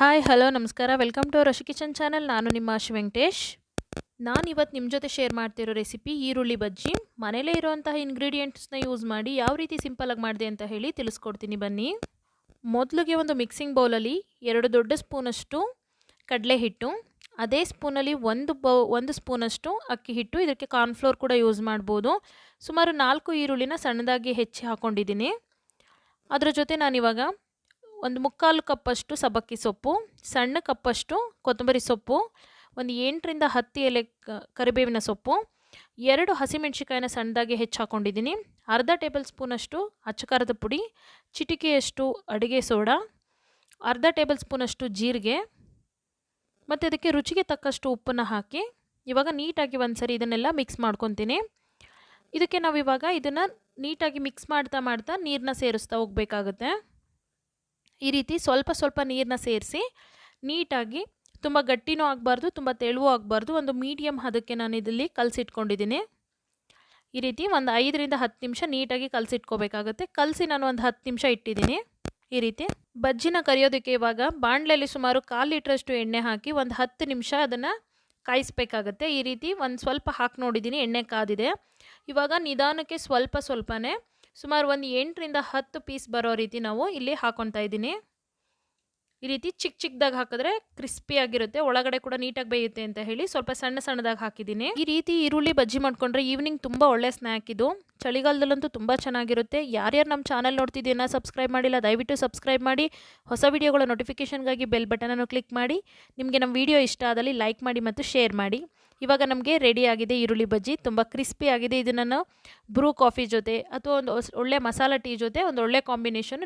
Hi hello ನಮಸ್ಕಾರ. Welcome to Rashi kitchen channel ನಾನು ನಿಮ್ಮ ಆಶು ವೆಂಕಟೇಶ್. ನಾನು ಇವತ್ತು ನಿಮ್ಮ ಜೊತೆ ಶೇರ್ ಮಾಡ್ತಿರೋ ರೆಸಿಪಿ ಈರುಳ್ಳಿ ಬಜ್ಜಿ. ಮನೇಲೇ ಇರುವಂತಹ ಇಂಗ್ರೀಡಿಯೆಂಟ್ಸ್ನ ಯೂಸ್ ಮಾಡಿ ಯಾವ ರೀತಿ ಸಿಂಪಲಾಗಿ ಮಾಡಿದೆ ಅಂತ ಹೇಳಿ ತಿಳಿಸ್ಕೊಡ್ತೀನಿ ಬನ್ನಿ. ಮೊದಲಿಗೆ ಒಂದು ಮಿಕ್ಸಿಂಗ್ ಬೌಲಲ್ಲಿ ಎರಡು ದೊಡ್ಡ ಸ್ಪೂನಷ್ಟು ಕಡಲೆ ಹಿಟ್ಟು, ಅದೇ ಸ್ಪೂನಲ್ಲಿ ಒಂದು ಬೌ, ಒಂದು ಸ್ಪೂನಷ್ಟು ಅಕ್ಕಿ ಹಿಟ್ಟು, ಇದಕ್ಕೆ ಕಾರ್ನ್ಫ್ಲೋರ್ ಕೂಡ ಯೂಸ್ ಮಾಡ್ಬೋದು. ಸುಮಾರು ನಾಲ್ಕು ಈರುಳ್ಳಿನ ಸಣ್ಣದಾಗಿ ಹೆಚ್ಚಿ ಹಾಕ್ಕೊಂಡಿದ್ದೀನಿ ಅದರ ಜೊತೆ ನಾನಿವಾಗ ಒಂದು ಮುಕ್ಕಾಲು ಕಪ್ಪಷ್ಟು ಸಬ್ಬಕ್ಕಿ ಸೊಪ್ಪು, ಸಣ್ಣ ಕಪ್ಪಷ್ಟು ಕೊತ್ತಂಬರಿ ಸೊಪ್ಪು, ಒಂದು ಎಂಟರಿಂದ ಹತ್ತು ಎಲೆ ಕರಿಬೇವಿನ ಸೊಪ್ಪು, ಎರಡು ಹಸಿಮೆಣ್ಸಿಕಾಯಿನ ಸಣ್ಣದಾಗಿ ಹೆಚ್ಚು ಹಾಕ್ಕೊಂಡಿದ್ದೀನಿ ಅರ್ಧ ಟೇಬಲ್ ಸ್ಪೂನಷ್ಟು ಅಚ್ಚಕಾರದ ಪುಡಿ, ಚಿಟಿಕೆಯಷ್ಟು ಅಡುಗೆ ಸೋಡಾ, ಅರ್ಧ ಟೇಬಲ್ ಸ್ಪೂನಷ್ಟು ಜೀರಿಗೆ ಮತ್ತು ಅದಕ್ಕೆ ರುಚಿಗೆ ತಕ್ಕಷ್ಟು ಉಪ್ಪನ್ನು ಹಾಕಿ ಇವಾಗ ನೀಟಾಗಿ ಒಂದು ಸರಿ ಇದನ್ನೆಲ್ಲ ಮಿಕ್ಸ್ ಮಾಡ್ಕೊತೀನಿ. ಇದಕ್ಕೆ ನಾವು ಇವಾಗ ಇದನ್ನು ನೀಟಾಗಿ ಮಿಕ್ಸ್ ಮಾಡ್ತಾ ಮಾಡ್ತಾ ನೀರನ್ನ ಸೇರಿಸ್ತಾ ಹೋಗಬೇಕಾಗುತ್ತೆ. ಈ ರೀತಿ ಸ್ವಲ್ಪ ಸ್ವಲ್ಪ ನೀರನ್ನ ಸೇರಿಸಿ ನೀಟಾಗಿ ತುಂಬ ಗಟ್ಟಿನೂ ಆಗಬಾರ್ದು, ತುಂಬ ತೆಳುವೂ ಆಗಬಾರ್ದು. ಒಂದು ಮೀಡಿಯಮ್ ಹದಕ್ಕೆ ನಾನು ಇದರಲ್ಲಿ ಕಲಸಿಟ್ಕೊಂಡಿದ್ದೀನಿ. ಈ ರೀತಿ ಒಂದು ಐದರಿಂದ ಹತ್ತು ನಿಮಿಷ ನೀಟಾಗಿ ಕಲಸಿಟ್ಕೋಬೇಕಾಗತ್ತೆ. ಕಲಸಿ ನಾನು ಒಂದು ಹತ್ತು ನಿಮಿಷ ಇಟ್ಟಿದ್ದೀನಿ. ಈ ರೀತಿ ಬಜ್ಜಿನ ಕರಿಯೋದಕ್ಕೆ ಇವಾಗ ಬಾಣಲೆಯಲ್ಲಿ ಸುಮಾರು ಕಾಲು ಲೀಟ್ರಷ್ಟು ಎಣ್ಣೆ ಹಾಕಿ ಒಂದು ಹತ್ತು ನಿಮಿಷ ಅದನ್ನು ಕಾಯಿಸ್ಬೇಕಾಗತ್ತೆ. ಈ ರೀತಿ ಒಂದು ಸ್ವಲ್ಪ ಹಾಕಿ ನೋಡಿದ್ದೀನಿ, ಎಣ್ಣೆ ಕಾದಿದೆ. ಇವಾಗ ನಿಧಾನಕ್ಕೆ ಸ್ವಲ್ಪ ಸ್ವಲ್ಪನೇ ಸುಮಾರು ಒಂದು ಎಂಟರಿಂದ ಹತ್ತು ಪೀಸ್ ಬರೋ ರೀತಿ ನಾವು ಇಲ್ಲಿ ಹಾಕೊತಾ ಇದ್ದೀನಿ. ಈ ರೀತಿ ಚಿಕ್ಕ ಚಿಕ್ಕದಾಗಿ ಹಾಕಿದ್ರೆ ಕ್ರಿಸ್ಪಿ ಆಗಿರುತ್ತೆ. ಒಳಗಡೆ ಕೂಡ ನೀಟಾಗಿ ಬೇಯುತ್ತೆ ಅಂತ ಹೇಳಿ ಸ್ವಲ್ಪ ಸಣ್ಣ ಸಣ್ಣದಾಗಿ ಹಾಕಿದ್ದೀನಿ. ಈ ರೀತಿ ಈರುಳ್ಳಿ ಬಜ್ಜಿ ಮಾಡ್ಕೊಂಡ್ರೆ ಈವ್ನಿಂಗ್ ತುಂಬ ಒಳ್ಳೆ ಸ್ನ್ಯಾಕ್ ಇದು. ಚಳಿಗಾಲದಲ್ಲಂತೂ ತುಂಬ ಚೆನ್ನಾಗಿರುತ್ತೆ. ಯಾರ್ಯಾರು ನಮ್ಮ ಚಾನಲ್ ನೋಡ್ತಿದ್ದೀನ ಸಬ್ಸ್ಕ್ರೈಬ್ ಮಾಡಿಲ್ಲ, ದಯವಿಟ್ಟು ಸಬ್ಸ್ಕ್ರೈಬ್ ಮಾಡಿ. ಹೊಸ ವಿಡಿಯೋಗಳ ನೋಟಿಫಿಕೇಷನ್ಗಾಗಿ ಬೆಲ್ ಬಟನನ್ನು ಕ್ಲಿಕ್ ಮಾಡಿ. ನಿಮಗೆ ನಮ್ಮ ವಿಡಿಯೋ ಇಷ್ಟ ಆದಲ್ಲಿ ಲೈಕ್ ಮಾಡಿ ಮತ್ತು ಶೇರ್ ಮಾಡಿ. ಇವಾಗ ನಮಗೆ ರೆಡಿ ಆಗಿದೆ ಈರುಳ್ಳಿ ಬಜ್ಜಿ. ತುಂಬ ಕ್ರಿಸ್ಪಿ ಆಗಿದೆ ಇದನ್ನು. ಬ್ರೂ ಕಾಫಿ ಜೊತೆ ಅಥವಾ ಒಂದು ಒಳ್ಳೆ ಮಸಾಲ ಟೀ ಜೊತೆ ಒಂದು ಒಳ್ಳೆ ಕಾಂಬಿನೇಷನ್